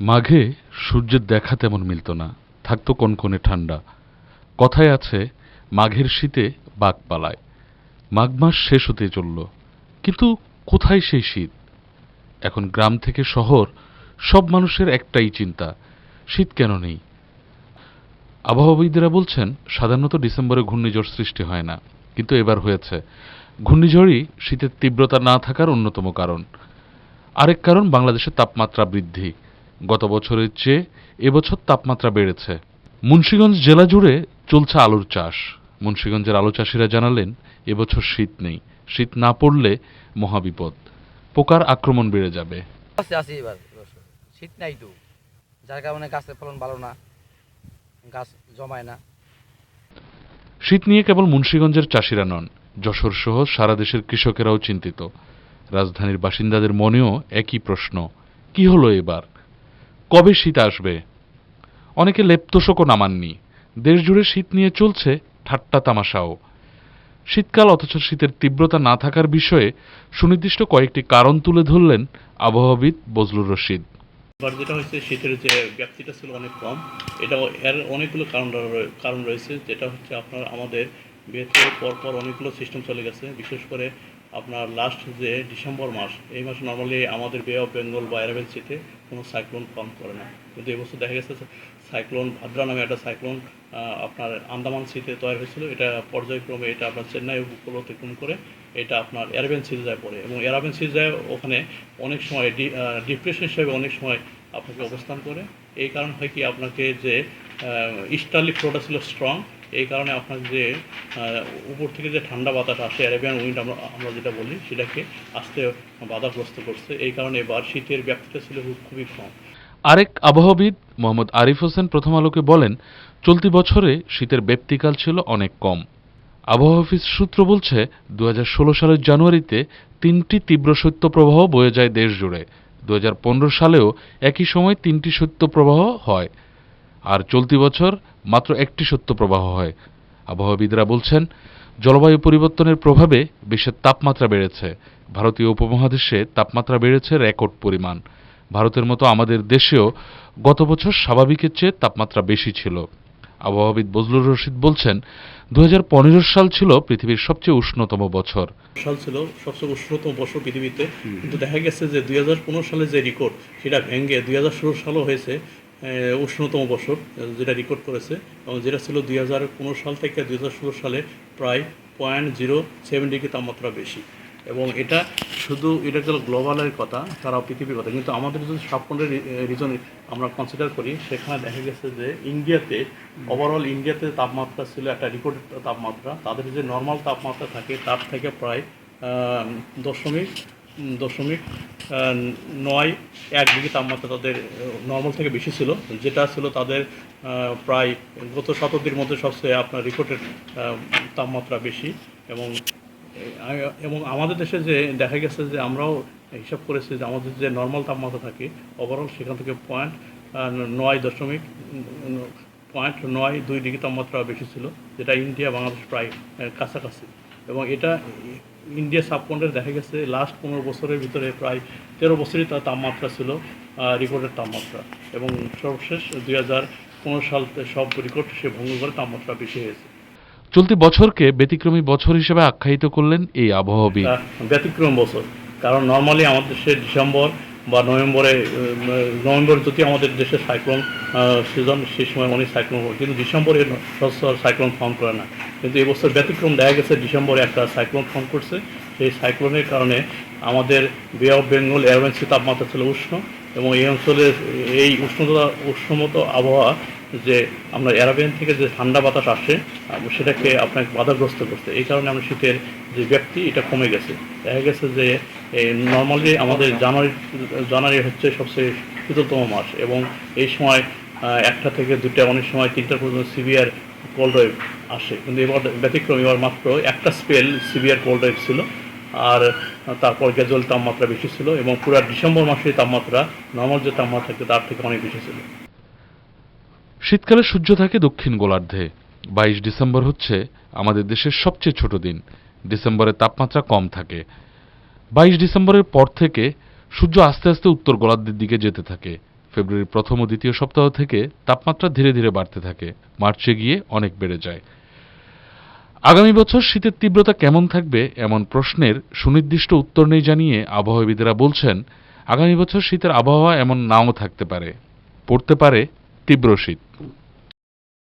মাঘে সূর্যের দেখা তেমন মিলত না, থাকতো কনকনে ঠান্ডা। কথায় আছে, মাঘের শীতে বাঘ পালায়। মাঘ মাস শেষ হতে চলল, কিন্তু কোথায় সেই শীত? এখন গ্রাম থেকে শহর, সব মানুষের একটাই চিন্তা, শীত কেন নেই? আবহাওয়াবিদরা বলছেন, সাধারণত ডিসেম্বরে ঘূর্ণিঝড় সৃষ্টি হয় না, কিন্তু এবার হয়েছে। ঘূর্ণিঝড়ই শীতের তীব্রতা না থাকার অন্যতম কারণ। আরেক কারণ, বাংলাদেশের তাপমাত্রা বৃদ্ধি। গত বছরের চেয়ে এবছর তাপমাত্রা বেড়েছে। মুন্সিগঞ্জ জেলা জুড়ে চলছে আলুর চাষ। মুন্সিগঞ্জের আলু চাষিরা জানালেন এবছর শীত নেই। শীত না পড়লে মহাবিপদ। পোকার আক্রমণ বেড়ে যাবে। আছে আছে এবার শীত নাই তো। যার কারণে গাছের ফলন ভালো না। গাছ জমায় না। শীত নিয়ে কেবল মুন্সিগঞ্জের চাষিরা নন যশোর সহ সারা দেশের কৃষকেরাও চিন্তিত। রাজধানীর বাসিন্দাদের মনেও একই প্রশ্ন কি হলো এবার? কবে শীত আসবে? অনেকে লেপ্তশোকও নামাননি। দেশজুড়ে শীত নিয়ে চলছে ঠাট্টা তামাশাও। শীতকাল অথচ শীতের তীব্রতা না থাকার বিষয়ে সুনির্দিষ্ট কয়েকটি কারণ তুলে ধরলেন আবহাওয়াবিদ বজলুর রশিদ। এবার যেটা হচ্ছে শীতের যে ব্যাপ্তিটা ছিল অনেক কম। এটা এর অনেকগুলো কারণ কারণ রয়েছে। যেটা হচ্ছে আপনার আমাদের বিয়েতে পরপর অনেকগুলো সিস্টেম চলে গেছে। বিশেষ করে আপনার লাস্ট যে ডিসেম্বর মাস, এই মাসে নর্মালি আমাদের বে অফ বেঙ্গল বা অ্যারাবেল সিতে কোনো সাইক্লোন ফর্ম করে না। কিন্তু এবছর দেখা গেছে সাইক্লোন ভাদ্রা নামে একটা সাইক্লোন আপনার আন্দামান সিতে তৈরি হয়েছিল। এটা পর্যায়ক্রমে এটা আপনার চেন্নাই উপকূল অতিক্রম করে এটা আপনার অ্যারাবিয়ান সিরিজ যায় পড়ে। এবং অ্যারাবিয়ান সিরিজ যায় ওখানে অনেক সময় ডিপ্রেশন হিসেবে অনেক সময় আপনাকে অবস্থান করে। এই কারণ হয় কি, আপনাকে যে ইস্টার্লি ফ্লোটা ছিল স্ট্রং এই কারণে আপনার যে উপর থেকে যে ঠান্ডা বাতাস আসে অ্যারাবিয়ান উইন্ড আমরা আমরা যেটা বলি, সেটাকে আসতে বাধাগ্রস্ত করছে। এই কারণে এবার শীতের ব্যাপ্তিটা ছিল খুবই কম। আরেক আবহাওয়াবিদ মোহাম্মদ আরিফ হোসেন প্রথম আলোকে বলেন, চলতি বছরে শীতের ব্যক্তিকাল ছিল অনেক কম। আবহাওয়া অফিস সূত্র বলছে দুই হাজার ষোলো সালের জানুয়ারিতে তিনটি তীব্র শৈত্যপ্রবাহ বয়ে যায় দেশ জুড়ে। দুই হাজার পনেরো সালেও একই সময় তিনটি শৈত্যপ্রবাহ হয়। আর চলতি বছর মাত্র একটি সত্য প্রবাহ হয়। আবহাওয়াবিদরা বলছেন, জলবায়ু পরিবর্তনের প্রভাবে বিশ্বের তাপমাত্রা বেড়েছে। ভারতীয় উপমহাদেশে তাপমাত্রা বেড়েছে রেকর্ড পরিমাণ। ভারতের মতো আমাদের দেশেও গত বছর স্বাভাবিকের চেয়ে তাপমাত্রা বেশি ছিল। আবহাওয়াবিদ বজলুর রশিদ বলছেন দুই হাজার পনেরো সাল ছিল পৃথিবীর সবচেয়ে উষ্ণতম বছর। সাল ছিল সবচেয়ে উষ্ণতম বছর পৃথিবীতে। কিন্তু দেখা গেছে যে দুই সালের যে রেকর্ড, সেটা ভেঙে দুই হাজার ষোলো সালও হয়েছে। উষ্ণতম বছর যেটা রেকর্ড করেছে, এবং যেটা ছিল দুই হাজার পনেরো সাল থেকে দুই হাজার ষোলো সালে প্রায় পয়েন্ট জিরো সেভেন ডিগ্রি তাপমাত্রা বেশি। এবং এটা শুধু, এটা গেল গ্লোবালের কথা তারা পৃথিবীর কথা, কিন্তু আমাদের যদি সাবকন্টের রিজন আমরা কনসিডার করি, সেখানে দেখা গেছে যে ইন্ডিয়াতে ওভারঅল ইন্ডিয়াতে তাপমাত্রা ছিল একটা রেকর্ড তাপমাত্রা, তাদের যে নর্মাল তাপমাত্রা থাকে, তার থেকে প্রায় দশমিক দশমিক নয়, এক ডিগ্রি তাপমাত্রা তাদের নর্মাল থেকে বেশি ছিল। যেটা ছিল তাদের প্রায় গত শতাব্দীর মধ্যে সবচেয়ে আপনার রেকর্ডের তাপমাত্রা বেশি। এবং এবং আমাদের দেশে যে দেখা গেছে যে আমরাও হিসাব করেছি যে আমাদের যে নর্মাল তাপমাত্রা থাকে ওভারঅল সেখান থেকে পয়েন্ট নয় দশমিক পয়েন্ট নয় দুই ডিগ্রি তাপমাত্রা বেশি ছিল, যেটা ইন্ডিয়া, বাংলাদেশ প্রায় কাছাকাছি। এবং এটা ইন্ডিয়া সাবকন্টের দেখা গেছে লাস্ট পনেরো বছরের ভিতরে প্রায় তেরো বছরই তার তাপমাত্রা ছিল রেকর্ডের তাপমাত্রা। এবং সর্বশেষ দুই হাজার পনেরো সাল সব রেকর্ড সে ভঙ্গ করে তাপমাত্রা বেশি হয়েছে। চলতি বছরকে ব্যতিক্রমী বছর হিসেবে আখ্যায়িত করলেন এই আবহাওয়াবিদ। ব্যতিক্রম বছর কারণ নর্মালি আমাদের দেশে ডিসেম্বর বা নভেম্বরে নভেম্বর যদি আমাদের দেশে সাইক্লোন সিজন সেই সময় অনেক সাইক্লোন হয়। কিন্তু ডিসেম্বরে সাইক্লোন ফর্ম করে না। কিন্তু এবছর ব্যতিক্রম দেখা গেছে, ডিসেম্বরে একটা সাইক্লোন ফর্ম করছে। সেই সাইক্লোনের কারণে আমাদের বে অফ বেঙ্গল এয়ারলাইন্সে তাপমাত্রা ছিল উষ্ণ এবং এই অঞ্চলের এই উষ্ণতা, উষ্ণমত আবহাওয়া যে আমরা অ্যারাবিয়ান থেকে যে ঠান্ডা বাতাস আসে সেটাকে আপনাকে বাধাগ্রস্ত করছে। এই কারণে আমরা শীতের যে ব্যক্তি এটা কমে গেছে। দেখা গেছে যে নর্মালি আমাদের জানুয়ারি জানুয়ারি হচ্ছে সবচেয়ে শীতলতম মাস এবং এই সময় একটা থেকে দুটা অনেক সময় তিনটা পর্যন্ত সিভিয়ার কোল্ড ওয়েভ আসে। কিন্তু এবার ব্যতিক্রম, এবার মাত্র একটা স্পেল সিভিয়ার কোল্ড ওয়েভ ছিল আর তারপর গ্যাজুয়াল তাপমাত্রা বেশি ছিল এবং পুরো ডিসেম্বর মাসে তাপমাত্রা নর্মাল যে তাপমাত্রা থাকে তার থেকে অনেক বেশি ছিল। শীতকালে সূর্য থাকে দক্ষিণ গোলার্ধে। বাইশ ডিসেম্বর হচ্ছে আমাদের দেশের সবচেয়ে ছোট দিন। ডিসেম্বরে তাপমাত্রা কম থাকে। বাইশ ডিসেম্বরের পর থেকে সূর্য আস্তে আস্তে উত্তর গোলার্ধের দিকে যেতে থাকে। ফেব্রুয়ারির প্রথম ও দ্বিতীয় সপ্তাহ থেকে তাপমাত্রা ধীরে ধীরে বাড়তে থাকে। মার্চে গিয়ে অনেক বেড়ে যায়। আগামী বছর শীতের তীব্রতা কেমন থাকবে এমন প্রশ্নের সুনির্দিষ্ট উত্তর নেই জানিয়ে আবহাওয়াবিদেরা বলছেন, আগামী বছর শীতের আবহাওয়া এমন নাও থাকতে পারে। পড়তে পারে তীব্র শীত।